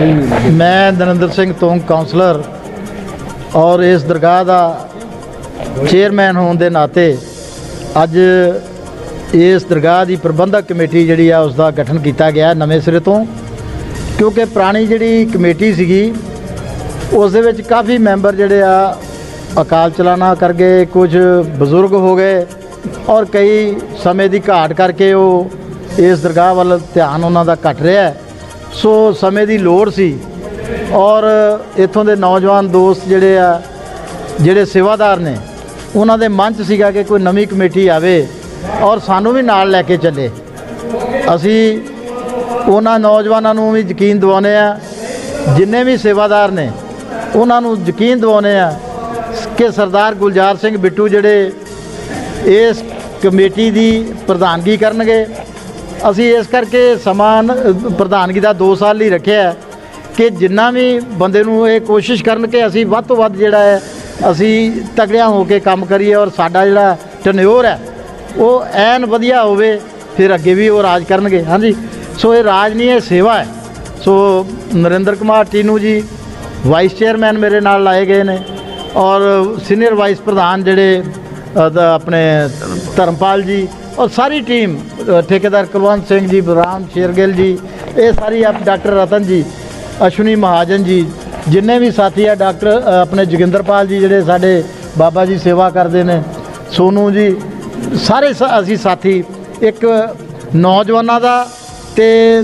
ਮੈਂ ਨਰਿੰਦਰ ਸਿੰਘ ਤੋਂਗ ਕਾਉਂਸਲਰ ਔਰ ਇਸ ਦਰਗਾਹ ਦਾ ਚੇਅਰਮੈਨ ਹੋਣ ਦੇ ਨਾਤੇ ਅੱਜ ਇਸ ਦਰਗਾਹ ਦੀ ਪ੍ਰਬੰਧਕ ਕਮੇਟੀ ਜਿਹੜੀ ਆ ਉਸ ਦਾ ਗਠਨ ਕੀਤਾ ਗਿਆ ਨਵੇਂ ਸਿਰੇ ਤੋਂ ਕਿਉਂਕਿ ਪੁਰਾਣੀ ਜਿਹੜੀ ਕਮੇਟੀ ਸੀਗੀ, ਉਸ ਦੇ ਵਿੱਚ ਕਾਫੀ ਮੈਂਬਰ ਜਿਹੜੇ ਆ, ਅਕਾਲ ਚਲਾਣਾ ਕਰ ਗਏ, ਕੁਝ ਬਜ਼ੁਰਗ ਹੋ ਗਏ ਔਰ ਕਈ ਸਮੇਂ ਦੀ ਘਾਟ ਕਰਕੇ ਉਹ ਇਸ ਦਰਗਾਹ ਵੱਲ ਧਿਆਨ ਉਹਨਾਂ ਦਾ ਘਟ ਰਿਹਾ ਹੈ। ਸੋ ਸਮੇਂ ਦੀ ਲੋੜ ਸੀ ਔਰ ਇੱਥੋਂ ਦੇ ਨੌਜਵਾਨ ਦੋਸਤ ਜਿਹੜੇ ਆ, ਜਿਹੜੇ ਸੇਵਾਦਾਰ ਨੇ, ਉਹਨਾਂ ਦੇ ਮਨ 'ਚ ਸੀਗਾ ਕਿ ਕੋਈ ਨਵੀਂ ਕਮੇਟੀ ਆਵੇ ਔਰ ਸਾਨੂੰ ਵੀ ਨਾਲ ਲੈ ਕੇ ਚੱਲੇ। ਅਸੀਂ ਉਹਨਾਂ ਨੌਜਵਾਨਾਂ ਨੂੰ ਵੀ ਯਕੀਨ ਦਿਵਾਉਂਦੇ ਆ ਜਿੰਨੇ ਵੀ ਸੇਵਾਦਾਰ ਨੇ, ਉਹਨਾਂ ਨੂੰ ਯਕੀਨ ਦਿਵਾਉਂਦੇ ਆ ਕਿ ਸਰਦਾਰ ਗੁਲਜ਼ਾਰ ਸਿੰਘ ਬਿੱਟੂ ਜਿਹੜੇ ਇਸ ਕਮੇਟੀ ਦੀ ਪ੍ਰਧਾਨਗੀ ਕਰਨਗੇ। ਅਸੀਂ ਇਸ ਕਰਕੇ ਸਮਾਨ ਪ੍ਰਧਾਨਗੀ ਦਾ 2 ਸਾਲ ਲਈ ਰੱਖਿਆ ਹੈ ਕਿ ਜਿੰਨਾ ਵੀ ਬੰਦੇ ਨੂੰ ਇਹ ਕੋਸ਼ਿਸ਼ ਕਰਨ ਕਿ ਅਸੀਂ ਵੱਧ ਤੋਂ ਵੱਧ ਜਿਹੜਾ ਹੈ, ਅਸੀਂ ਤਗੜਿਆਂ ਹੋ ਕੇ ਕੰਮ ਕਰੀਏ ਔਰ ਸਾਡਾ ਜਿਹੜਾ ਟਨਿਓਰ ਹੈ, ਉਹ ਐਨ ਵਧੀਆ ਹੋਵੇ, ਫਿਰ ਅੱਗੇ ਵੀ ਉਹ ਰਾਜ ਕਰਨਗੇ। ਹਾਂਜੀ? ਸੋ ਇਹ ਰਾਜ ਨਹੀਂ ਇਹ ਸੇਵਾ ਹੈ। ਸੋ ਨਰਿੰਦਰ ਕੁਮਾਰ ਟੀਨੂ ਜੀ ਵਾਈਸ ਚੇਅਰਮੈਨ ਮੇਰੇ ਨਾਲ ਲਾਏ ਗਏ ਨੇ ਔਰ ਸੀਨੀਅਰ ਵਾਈਸ ਪ੍ਰਧਾਨ ਜਿਹੜੇ ਆਪਣੇ ਧਰਮਪਾਲ ਜੀ ਔਰ ਸਾਰੀ ਟੀਮ ਠੇਕੇਦਾਰ ਕੁਲਵੰਤ ਸਿੰਘ ਜੀ ਬਲਰਾਮ ਸ਼ੇਰਗਿੱਲ ਜੀ, ਇਹ ਸਾਰੀ ਆਪ, ਡਾਕਟਰ ਰਤਨ ਜੀ, ਅਸ਼ਵਨੀ ਮਹਾਜਨ ਜੀ, ਜਿੰਨੇ ਵੀ ਸਾਥੀ ਆ, ਡਾਕਟਰ ਆਪਣੇ ਜੋਗਿੰਦਰਪਾਲ ਜੀ ਜਿਹੜੇ ਸਾਡੇ ਬਾਬਾ ਜੀ ਸੇਵਾ ਕਰਦੇ ਨੇ, ਸੋਨੂ ਜੀ, ਸਾਰੇ ਸਾ- ਅਸੀਂ ਸਾਥੀ, ਇੱਕ ਨੌਜਵਾਨਾਂ ਦਾ ਤੇ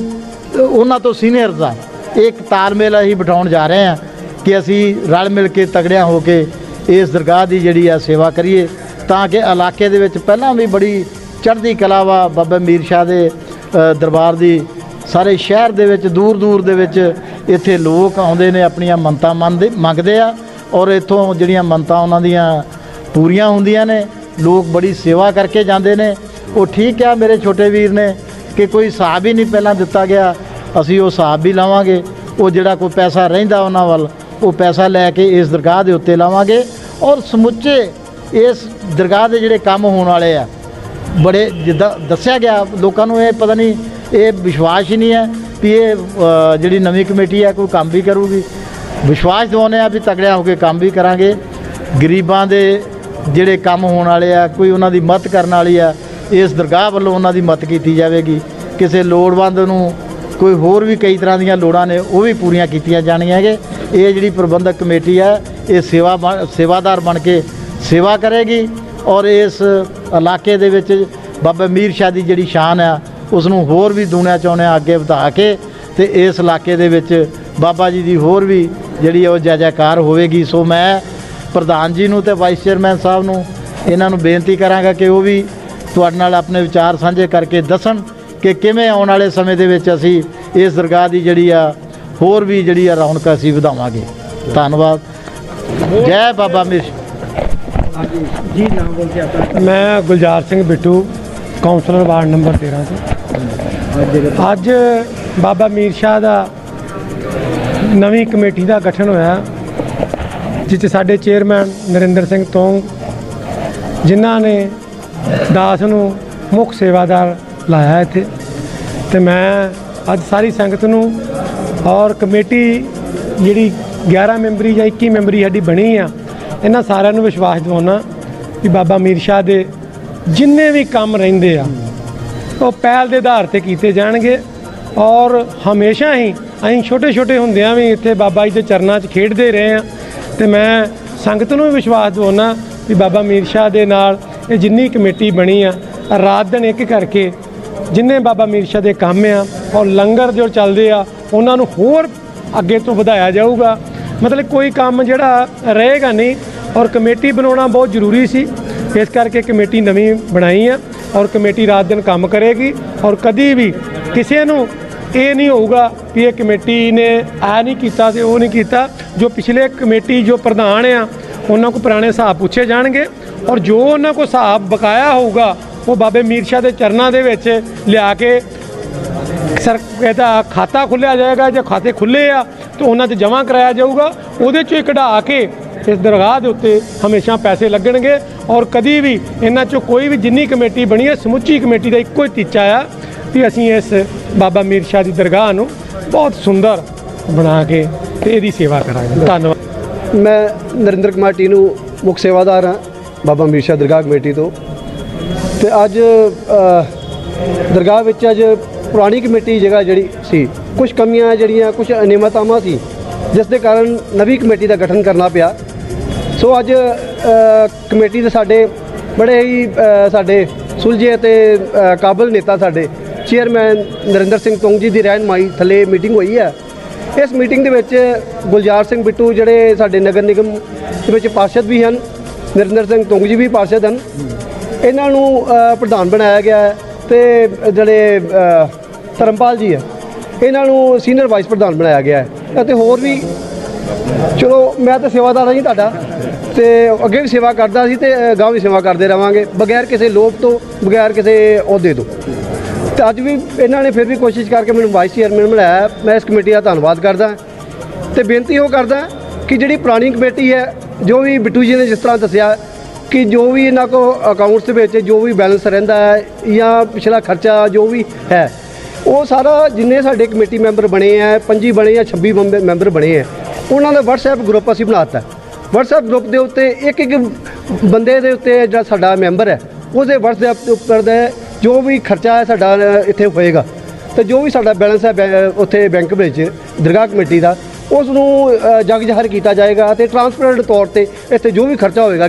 ਉਹਨਾਂ ਤੋਂ ਸੀਨੀਅਰ ਦਾ, ਇੱਕ ਤਾਲਮੇਲ ਅਸੀਂ ਬਿਠਾਉਣ ਜਾ ਰਹੇ ਹਾਂ ਕਿ ਅਸੀਂ ਰਲ ਮਿਲ ਕੇ ਤਗੜਿਆਂ ਹੋ ਕੇ ਇਸ ਦਰਗਾਹ ਦੀ ਜਿਹੜੀ ਆ ਸੇਵਾ ਕਰੀਏ, ਤਾਂ ਕਿ ਇਲਾਕੇ ਦੇ ਵਿੱਚ ਪਹਿਲਾਂ ਵੀ ਬੜੀ ਚੜ੍ਹਦੀ ਕਲਾ ਵਾ ਬਾਬਾ ਮੀਰ ਸ਼ਾਹ ਦੇ ਦਰਬਾਰ ਦੀ। ਸਾਰੇ ਸ਼ਹਿਰ ਦੇ ਵਿੱਚ, ਦੂਰ ਦੂਰ ਦੇ ਵਿੱਚ ਇੱਥੇ ਲੋਕ ਆਉਂਦੇ ਨੇ, ਆਪਣੀਆਂ ਮੰਤਾਂ ਮੰਨਦੇ, ਮੰਗਦੇ ਆ। ਔਰ ਇੱਥੋਂ ਜਿਹੜੀਆਂ ਮੰਤਾਂ ਉਹਨਾਂ ਦੀਆਂ ਪੂਰੀਆਂ ਹੁੰਦੀਆਂ ਨੇ, ਲੋਕ ਬੜੀ ਸੇਵਾ ਕਰਕੇ ਜਾਂਦੇ ਨੇ। ਉਹ ਠੀਕ ਆ ਮੇਰੇ ਛੋਟੇ ਵੀਰ ਨੇ, ਕਿ ਕੋਈ ਹਿਸਾਬ ਹੀ ਨਹੀਂ ਪਹਿਲਾਂ ਦਿੱਤਾ ਗਿਆ। ਅਸੀਂ ਉਹ ਹਿਸਾਬ ਵੀ ਲਾਵਾਂਗੇ। ਉਹ ਜਿਹੜਾ ਕੋਈ ਪੈਸਾ ਰਹਿੰਦਾ ਉਹਨਾਂ ਵੱਲ, ਉਹ ਪੈਸਾ ਲੈ ਕੇ ਇਸ ਦਰਗਾਹ ਦੇ ਉੱਤੇ ਲਾਵਾਂਗੇ। ਔਰ ਸਮੁੱਚੇ ਇਸ ਦਰਗਾਹ ਦੇ ਜਿਹੜੇ ਕੰਮ ਹੋਣ ਵਾਲੇ ਆ ਬੜੇ ਜਿੱਦਾਂ ਦੱਸਿਆ ਗਿਆ, ਲੋਕਾਂ ਨੂੰ ਇਹ ਪਤਾ ਨਹੀਂ, ਇਹ ਵਿਸ਼ਵਾਸ ਹੀ ਨਹੀਂ ਹੈ ਵੀ ਇਹ ਜਿਹੜੀ ਨਵੀਂ ਕਮੇਟੀ ਹੈ, ਕੋਈ ਕੰਮ ਵੀ ਕਰੂਗੀ। ਵਿਸ਼ਵਾਸ ਦਿਵਾਉਂਦੇ ਆ ਵੀ ਤਗੜਿਆ ਹੋ ਕੇ ਕੰਮ ਵੀ ਕਰਾਂਗੇ। ਗਰੀਬਾਂ ਦੇ ਜਿਹੜੇ ਕੰਮ ਹੋਣ ਵਾਲੇ ਆ, ਕੋਈ ਉਹਨਾਂ ਦੀ ਮਦਦ ਕਰਨ ਵਾਲੀ ਆ, ਇਸ ਦਰਗਾਹ ਵੱਲੋਂ ਉਹਨਾਂ ਦੀ ਮਦਦ ਕੀਤੀ ਜਾਵੇਗੀ। ਕਿਸੇ ਲੋੜਵੰਦ ਨੂੰ ਕੋਈ ਹੋਰ ਵੀ ਕਈ ਤਰ੍ਹਾਂ ਦੀਆਂ ਲੋੜਾਂ ਨੇ, ਉਹ ਵੀ ਪੂਰੀਆਂ ਕੀਤੀਆਂ ਜਾਣੀਆਂ ਹੈਗੇ ਇਹ ਜਿਹੜੀ ਪ੍ਰਬੰਧਕ ਕਮੇਟੀ ਹੈ, ਇਹ ਸੇਵਾ ਬਣ- ਸੇਵਾਦਾਰ ਬਣ ਕੇ ਸੇਵਾ ਕਰੇਗੀ। ਔਰ ਇਸ ਇਲਾਕੇ ਦੇ ਵਿੱਚ ਬਾਬਾ ਮੀਰ ਸ਼ਾਹ ਦੀ ਜਿਹੜੀ ਸ਼ਾਨ ਆ ਉਸ ਨੂੰ ਹੋਰ ਵੀ ਦੁਨੀਆ ਚਾਹੁੰਦੇ ਆ ਅੱਗੇ ਵਧਾ ਕੇ ਤੇ ਇਸ ਇਲਾਕੇ ਦੇ ਵਿੱਚ ਬਾਬਾ ਜੀ ਦੀ ਹੋਰ ਵੀ ਜਿਹੜੀ ਉਹ ਜੈ ਜੈਕਾਰ ਹੋਵੇਗੀ। ਸੋ ਮੈਂ ਪ੍ਰਧਾਨ ਜੀ ਨੂੰ ਤੇ ਵਾਈਸ ਚੇਅਰਮੈਨ ਸਾਹਿਬ ਨੂੰ ਇਹਨਾਂ ਨੂੰ ਬੇਨਤੀ ਕਰਾਂਗਾ ਕਿ ਉਹ ਵੀ ਤੁਹਾਡੇ ਨਾਲ ਆਪਣੇ ਵਿਚਾਰ ਸਾਂਝੇ ਕਰਕੇ ਦੱਸਣ ਕਿ ਕਿਵੇਂ ਆਉਣ ਵਾਲੇ ਸਮੇਂ ਦੇ ਵਿੱਚ ਅਸੀਂ ਇਸ ਦਰਗਾਹ ਦੀ ਜਿਹੜੀ ਆ, ਹੋਰ ਵੀ ਜਿਹੜੀ ਆ ਰੌਣਕ ਅਸੀਂ ਵਧਾਵਾਂਗੇ। ਧੰਨਵਾਦ। ਜੈ ਬਾਬਾ ਜੀ ਨਾਮ ਬੋਲ ਕੇ ਆਪਣਾ? ਮੈਂ Gulzar Singh Bittu councillor ward number 13 ਤੋਂ। ਅੱਜ ਬਾਬਾ ਮੀਰ ਸ਼ਾਹ ਦਾ ਨਵੀਂ ਕਮੇਟੀ ਦਾ ਗਠਨ ਹੋਇਆ 'ਚ ਸਾਡੇ ਚੇਅਰਮੈਨ ਨਰਿੰਦਰ ਸਿੰਘ ਤੋਂਗ ਜਿਨ੍ਹਾਂ ਨੇ ਦਾਸ ਨੂੰ ਮੁੱਖ ਸੇਵਾਦਾਰ ਲਾਇਆ ਇੱਥੇ। ਤੇ ਮੈਂ ਅੱਜ ਸਾਰੀ ਸੰਗਤ ਨੂੰ ਔਰ ਕਮੇਟੀ ਜਿਹੜੀ 11 ਮੈਂਬਰੀ ਜਾਂ 21 ਮੈਂਬਰੀ ਸਾਡੀ ਬਣੀ ਆ ਇਹਨਾਂ ਸਾਰਿਆਂ ਨੂੰ ਵਿਸ਼ਵਾਸ ਦਿਵਾਉਣਾ ਕਿ ਬਾਬਾ ਮੀਰ ਸ਼ਾਹ ਦੇ ਜਿੰਨੇ ਵੀ ਕੰਮ ਰਹਿੰਦੇ ਆ, ਉਹ ਪਹਿਲ ਦੇ ਆਧਾਰ ਤੇ ਕੀਤੇ ਜਾਣਗੇ ਔਰ ਹਮੇਸ਼ਾ ਹੀ ਅਸੀਂ ਛੋਟੇ ਛੋਟੇ ਹੁੰਦਿਆਂ ਵੀ ਇੱਥੇ ਬਾਬਾ ਜੀ ਦੇ ਚਰਨਾਂ 'ਚ ਖੇਡਦੇ ਰਹੇ ਆ ਤੇ ਮੈਂ ਸੰਗਤ ਨੂੰ ਵੀ ਵਿਸ਼ਵਾਸ ਦਿਵਾਉਣਾ ਵੀ ਬਾਬਾ ਮੀਰ ਸ਼ਾਹ ਦੇ ਨਾਲ ਇਹ ਜਿੰਨੀ ਕਮੇਟੀ ਬਣੀ ਆ, ਰਾਤ ਦਿਨ ਇੱਕ ਕਰਕੇ ਜਿੰਨੇ ਬਾਬਾ ਮੀਰ ਸ਼ਾਹ ਦੇ ਕੰਮ ਆ ਔਰ ਲੰਗਰ ਜੋ ਚੱਲਦੇ ਆ, ਉਹਨਾਂ ਨੂੰ ਹੋਰ ਅੱਗੇ ਤੋਂ ਵਧਾਇਆ ਜਾਊਗਾ। ਮਤਲਬ ਕੋਈ ਕੰਮ ਜਿਹੜਾ ਰਹੇਗਾ ਨਹੀਂ ਔਰ ਕਮੇਟੀ ਬਣਾਉਣਾ ਬਹੁਤ ਜ਼ਰੂਰੀ ਸੀ। ਇਸ ਕਰਕੇ ਕਮੇਟੀ ਨਵੀਂ ਬਣਾਈ ਆ ਔਰ ਕਮੇਟੀ ਰਾਤ ਦਿਨ ਕੰਮ ਕਰੇਗੀ ਔਰ ਕਦੀ ਵੀ ਕਿਸੇ ਨੂੰ ਇਹ ਨਹੀਂ ਹੋਊਗਾ ਵੀ ਇਹ ਕਮੇਟੀ ਨੇ ਆ ਨਹੀਂ ਕੀਤਾ ਤੇ ਉਹ ਨਹੀਂ ਕੀਤਾ। ਜੋ ਪਿਛਲੇ ਕਮੇਟੀ ਜੋ ਪ੍ਰਧਾਨ ਆ, ਉਹਨਾਂ ਕੋ ਪੁਰਾਣੇ ਹਿਸਾਬ ਪੁੱਛੇ ਜਾਣਗੇ ਔਰ ਜੋ ਉਹਨਾਂ ਕੋ ਹਿਸਾਬ ਬਕਾਇਆ ਹੋਊਗਾ, ਉਹ ਬਾਬੇ ਮੀਰ ਸ਼ਾਹ ਦੇ ਚਰਨਾਂ ਦੇ ਵਿੱਚ ਲਿਆ ਕੇ ਸਰ, ਇਹਦਾ ਖਾਤਾ ਖੁੱਲਿਆ ਜਾਏਗਾ। ਜੇ ਖਾਤੇ ਖੁੱਲੇ ਆ, ਤਾਂ ਉਹਨਾਂ 'ਚ ਜਮ੍ਹਾਂ ਕਰਾਇਆ ਜਾਊਗਾ। ਉਹਦੇ 'ਚੋਂ ਕਢਾ ਕੇ ਇਸ ਦਰਗਾਹ ਦੇ ਉੱਤੇ ਹਮੇਸ਼ਾ ਪੈਸੇ ਲੱਗਣਗੇ ਔਰ ਕਦੀ ਵੀ ਇਹਨਾਂ 'ਚੋਂ ਕੋਈ ਵੀ ਜਿੰਨੀ ਕਮੇਟੀ ਬਣੀ ਹੈ, ਸਮੁੱਚੀ ਕਮੇਟੀ ਦਾ ਇੱਕੋ ਹੀ ਟੀਚਾ ਆ ਕਿ ਅਸੀਂ ਇਸ ਬਾਬਾ ਮੀਰ ਸ਼ਾਹ ਦੀ ਦਰਗਾਹ ਨੂੰ ਬਹੁਤ ਸੁੰਦਰ ਬਣਾ ਕੇ ਤੇ ਇਹਦੀ ਸੇਵਾ ਕਰਾਂਗੇ। ਧੰਨਵਾਦ। ਮੈਂ ਨਰਿੰਦਰ ਕੁਮਾਰ ਟੀ ਨੂੰ ਮੁੱਖ ਸੇਵਾਦਾਰ ਹਾਂ, ਬਾਬਾ ਮੀਰ ਸ਼ਾਹ ਦਰਗਾਹ ਕਮੇਟੀ ਤੋਂ। ਤੇ ਅੱਜ ਦਰਗਾਹ ਵਿੱਚ ਅੱਜ ਪੁਰਾਣੀ ਕਮੇਟੀ ਜਗ੍ਹਾ ਜਿਹੜੀ ਸੀ ਕੁਝ ਕਮੀਆਂ ਜਿਹੜੀਆਂ ਕੁਝ ਅਨਿਯਮਤਾਵਾਂ ਸੀ, ਜਿਸ ਦੇ ਕਾਰਨ ਨਵੀਂ ਕਮੇਟੀ ਦਾ ਗਠਨ ਕਰਨਾ ਪਿਆ। ਸੋ ਅੱਜ ਕਮੇਟੀ ਦੇ ਸਾਡੇ ਬੜੇ ਹੀ ਸਾਡੇ ਸੁਲਝੇ ਅਤੇ ਕਾਬਲ ਨੇਤਾ ਸਾਡੇ ਚੇਅਰਮੈਨ ਨਰਿੰਦਰ ਸਿੰਘ ਤੋਂਗ ਜੀ ਦੀ ਰਹਿਨਮਾਈ ਥੱਲੇ ਮੀਟਿੰਗ ਹੋਈ ਹੈ। ਇਸ ਮੀਟਿੰਗ ਦੇ ਵਿੱਚ ਗੁਲਜ਼ਾਰ ਸਿੰਘ ਬਿੱਟੂ ਜਿਹੜੇ ਸਾਡੇ ਨਗਰ ਨਿਗਮ ਦੇ ਵਿੱਚ ਪਾਰਸ਼ਦ ਵੀ ਹਨ, ਨਰਿੰਦਰ ਸਿੰਘ ਤੁੰਗ ਜੀ ਵੀ ਪਾਰਸ਼ਦ ਹਨ। ਇਹਨਾਂ ਨੂੰ ਪ੍ਰਧਾਨ ਬਣਾਇਆ ਗਿਆ ਹੈ ਤੇ ਜਿਹੜੇ ਧਰਮਪਾਲ ਜੀ ਹੈ, ਇਹਨਾਂ ਨੂੰ ਸੀਨੀਅਰ ਵਾਈਸ ਪ੍ਰਧਾਨ ਬਣਾਇਆ ਗਿਆ ਹੈ ਅਤੇ ਹੋਰ ਵੀ ਚਲੋ ਮੈਂ ਤਾਂ ਸੇਵਾਦਾਰ ਹਾਂ ਜੀ ਤੁਹਾਡਾ। ਤੇ ਅੱਗੇ ਵੀ ਸੇਵਾ ਕਰਦਾ ਸੀ ਤੇ ਅ, ਵੀ ਸੇਵਾ ਕਰਦੇ ਰਵਾਂਗੇ। ਬਗੈਰ ਕਿਸੇ ਲੋਭ ਤੋਂ ਬਗੈਰ ਕਿਸੇ ਅਹੁਦੇ ਤੋਂ। ਤੇ ਅੱਜ ਵੀ ਇਹਨਾਂ ਨੇ ਫਿਰ ਵੀ ਕੋਸ਼ਿਸ਼ ਕਰਕੇ ਮੈਨੂੰ ਵਾਈਸ ਚੇਅਰਮੈਨ ਬਣਾਇਆ। ਮੈਂ ਇਸ ਕਮੇਟੀ ਦਾ ਧੰਨਵਾਦ ਕਰਦਾ। ਤੇ ਬੇਨਤੀ ਉਹ ਕਰਦਾ ਕਿ ਜਿਹੜੀ ਪੁਰਾਣੀ ਕਮੇਟੀ ਹੈ ਜੋ ਵੀ ਬਿੱਟੂ ਜੀ ਨੇ ਜਿਸ ਤਰ੍ਹਾਂ ਦੱਸਿਆ ਕਿ ਜੋ ਵੀ ਇਹਨਾਂ ਕੋ ਅਕਾਊਂਟਸ ਦੇ ਵਿੱਚ ਜੋ ਵੀ ਬੈਲੈਂਸ ਰਹਿੰਦਾ ਹੈ ਜਾਂ ਪਿਛਲਾ ਖਰਚਾ ਜੋ ਵੀ ਹੈ ਉਹ ਸਾਰਾ ਜਿੰਨੇ ਸਾਡੇ ਕਮੇਟੀ ਮੈਂਬਰ ਬਣੇ ਆ 25 ਬਣੇ ਜਾਂ 26 ਬੰਦੇ- ਮੈਂਬਰ ਬਣੇ ਆ ਉਹਨਾਂ ਦਾ WhatsApp ਗਰੁੱਪ ਅਸੀਂ ਬਣਾਤਾ। WhatsApp ਗਰੁੱਪ ਦੇ ਉੱਤੇ ਇੱਕ ਇੱਕ ਬੰਦੇ ਦੇ ਉੱਤੇ ਜਿਹੜਾ ਸਾਡਾ ਮੈਂਬਰ ਹੈ, ਉਹਦੇ WhatsApp ਦੇ ਉੱਪਰ ਦਾ ਜੋ ਵੀ ਖਰਚਾ ਹੈ ਸਾਡਾ ਇੱਥੇ ਹੋਏਗਾ। ਤੇ ਜੋ ਵੀ ਸਾਡਾ ਬੈਲੈਂਸ ਹੈ ਬੈ- ਉੱਥੇ ਬੈਂਕ ਵਿੱਚ, ਦਰਗਾਹ ਕਮੇਟੀ ਦਾ ਉਸ ਨੂੰ ਜਗ ਜ਼ਾਹਰ ਕੀਤਾ ਜਾਏਗਾ ਤੇ ਟਰਾਂਸਪੇਰੈਂਟ ਤੌਰ ਤੇ ਇੱਥੇ ਜੋ ਵੀ ਖਰਚਾ ਹੋਏਗਾ